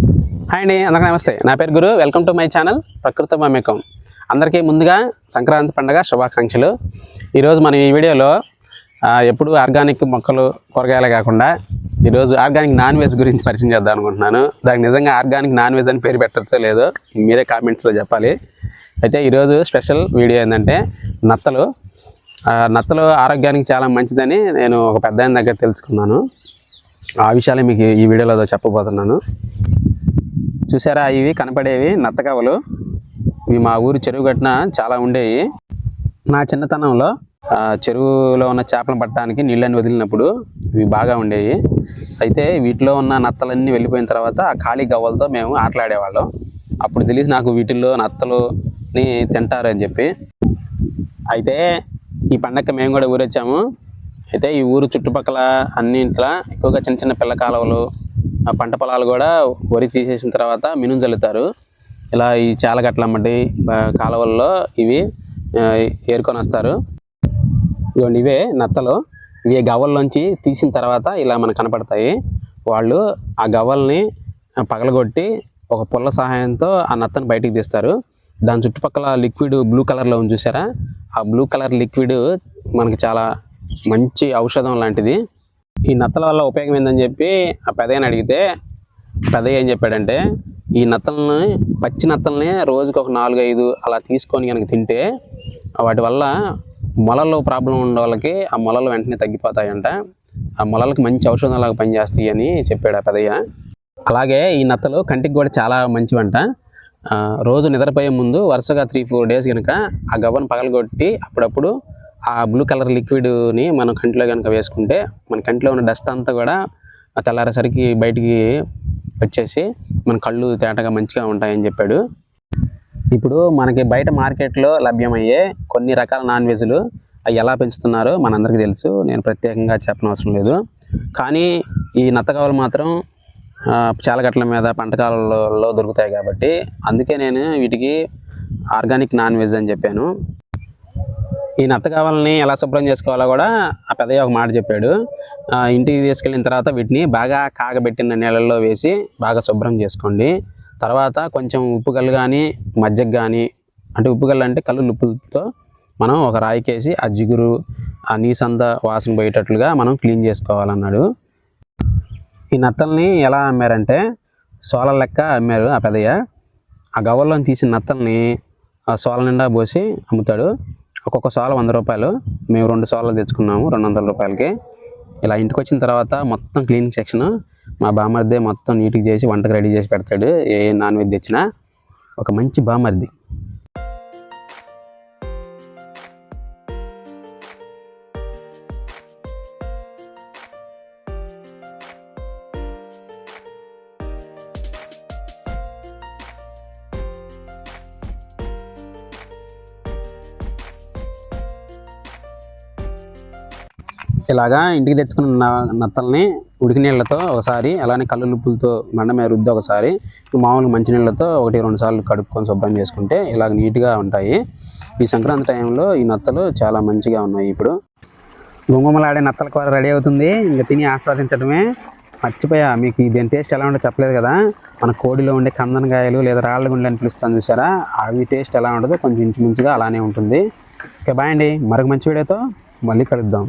Hi అండి అందరికీ నమస్తే. నా పేరు Guru. Welcome to my channel Prakruthi Mamekam. అందరికీ ముందుగా సంక్రాంతి పండుగ శుభాకాంక్షలు. ఈరోజు మనం ఈ వీడియోలో ఎప్పుడు ఆర్గానిక్ మొక్కలు కూరగాయలు కాకుండా ఈరోజు ఆర్గానిక్ నాన్ వెజ్ గురించి పరిచయం చేద్దాం అనుకుంటున్నాను. దానికి నిజంగా ఆర్గానిక్ నాన్ వెజ్ అని పేరు పెట్టచ్చో లేదో మీరే కామెంట్స్లో చెప్పాలి. అయితే ఈరోజు స్పెషల్ వీడియో ఏంటంటే నత్తలు. నత్తలు ఆరోగ్యానికి చాలా మంచిదని నేను ఒక పెద్ద దగ్గర తెలుసుకున్నాను. ఆ విషయాలే మీకు ఈ వీడియోలో చెప్పబోతున్నాను. చూసారా? ఇవి కనపడేవి నత్తకవలు ఇవి మా ఊరు చెరువు గట్టున చాలా ఉండేవి. నా చిన్నతనంలో చెరువులో ఉన్న చేపలను పట్టడానికి నీళ్ళని వదిలినప్పుడు ఇవి బాగా ఉండేవి. అయితే వీటిలో ఉన్న నత్తలన్నీ వెళ్ళిపోయిన తర్వాత ఆ ఖాళీ గవ్వలతో మేము ఆటలాడేవాళ్ళం. అప్పుడు తెలిసి నాకు వీటిల్లో నత్తలుని తింటారు అని చెప్పి. అయితే ఈ పండగకి మేము కూడా ఊరొచ్చాము. అయితే ఈ ఊరు చుట్టుపక్కల అన్నింట్లో ఎక్కువగా చిన్న చిన్న పిల్ల కాలువలు ఆ పంట పొలాలు కూడా వరి తీసేసిన తర్వాత మినుం చల్లుతారు ఇలా ఈ చాలగట్ల మట్టి కాలువల్లో ఇవి ఏరుకొని వస్తారు. ఇదిగోండి ఇవే నత్తలు. ఇవి గవ్వల్లోంచి తీసిన తర్వాత ఇలా మనకు కనపడతాయి. వాళ్ళు ఆ గవ్వల్ని పగలగొట్టి ఒక పుల్ల సహాయంతో ఆ నత్తను బయటికి తీస్తారు. దాని చుట్టుపక్కల లిక్విడ్ బ్లూ కలర్లో ఉంది చూసారా? ఆ బ్లూ కలర్ లిక్విడ్ మనకి చాలా మంచి ఔషధం లాంటిది. ఈ నత్తల వల్ల ఉపయోగం ఏందని చెప్పి ఆ పెదయ్యని అడిగితే పెదయ్య ఏం చెప్పాడంటే ఈ నత్తల్ని పచ్చి నత్తల్ని రోజుకి ఒక నాలుగు ఐదు అలా తీసుకొని కనుక తింటే వాటి వల్ల మొలల్లో ప్రాబ్లం ఉన్న వాళ్ళకి ఆ మొలలు వెంటనే తగ్గిపోతాయంట. ఆ మొలలకు మంచి ఔషధంలాగా పనిచేస్తాయి అని చెప్పాడు ఆ పెదయ్య. అలాగే ఈ నత్తలు కంటికి కూడా చాలా మంచివంట. రోజు నిద్రపోయే ముందు వరుసగా త్రీ ఫోర్ డేస్ కనుక ఆ గవ్వను పగలగొట్టి అప్పుడప్పుడు ఆ బ్లూ కలర్ లిక్విడ్ని మనం కంటిలో కనుక వేసుకుంటే మన కంటిలో ఉన్న డస్ట్ అంతా కూడా తెల్లారేసరికి బయటికి వచ్చేసి మన కళ్ళు తేటగా మంచిగా ఉంటాయని చెప్పాడు. ఇప్పుడు మనకి బయట మార్కెట్లో లభ్యమయ్యే కొన్ని రకాల నాన్ వెజ్లు అవి ఎలా పెంచుతున్నారో మనందరికీ తెలుసు. నేను ప్రత్యేకంగా చెప్పనవసరం లేదు. కానీ ఈ నత్తకావలు మాత్రం ఆ, చాలగట్ల మీద పంట కాలంలో దొరుకుతాయి కాబట్టి అందుకే నేను వీటికి ఆర్గానిక్ నాన్ వెజ్ అని చెప్పాను. ఈ నత్తకావాలని ఎలా శుభ్రం చేసుకోవాలో కూడా ఆ పెద్దయ్య ఒక మాట చెప్పాడు. ఇంటికి తీసుకెళ్ళిన తర్వాత వీటిని బాగా కాగబెట్టిన నీళ్ళల్లో వేసి బాగా శుభ్రం చేసుకోండి. తర్వాత కొంచెం ఉప్పు కళ్ళు కానీ మజ్జిగ కానీ అంటే ఉప్పు కళ్ళు అంటే కళ్ళు నుప్పులతో మనం ఒక రాయికేసి ఆ జిగురు ఆ నీసంతా వాసన పోయేటట్లుగా మనం క్లీన్ చేసుకోవాలన్నాడు. ఈ నత్తల్ని ఎలా అమ్మారంటే సోల లెక్క అమ్మారు ఆ పెదయ్య. ఆ గవ్వల్లో తీసిన నత్తల్ని ఆ సోల నిండా పోసి అమ్ముతాడు. ఒక్కొక్క సోల వంద రూపాయలు. మేము రెండు సోలలు తెచ్చుకున్నాము రెండు వందల రూపాయలకి. ఇలా ఇంటికి వచ్చిన తర్వాత మొత్తం క్లీనింగ్ సెక్షన్ మా బామర్దే మొత్తం నీట్గా చేసి వంటకు రెడీ చేసి పెడతాడు. ఏ నాన్ వెజ్ తెచ్చినా. ఒక మంచి బామర్ది ఇలాగా ఇంటికి తెచ్చుకున్న నత్తల్ని ఉడికి నీళ్ళతో ఒకసారి అలానే కళ్ళు నుప్పులతో మండ మీద రుద్ది ఒకసారి మామూలుగా మంచినీళ్ళతో ఒకటి రెండు సార్లు కడుక్కొని శుభ్రం చేసుకుంటే ఇలాగ నీట్గా ఉంటాయి. ఈ సంక్రాంతి టైంలో ఈ నత్తలు చాలా మంచిగా ఉన్నాయి ఇప్పుడు. గుమ్మలాడే నత్తల కూర రెడీ అవుతుంది. ఇంకా తిని ఆస్వాదించడమే మర్చిపోయా. మీకు దీని టేస్ట్ ఎలా ఉంటుందో చెప్పలేదు కదా. మన కోడిలో ఉండే కందనకాయలు లేదా రాళ్ళ గుండెలు అని పిలుస్తాను చూసారా? అవి టేస్ట్ ఎలా ఉంటుందో కొంచెం ఇంచుమించుగా అలానే ఉంటుంది. ఓకే బాయ్ అండి. మరొక మంచి వీడియోతో మళ్ళీ కలుద్దాం.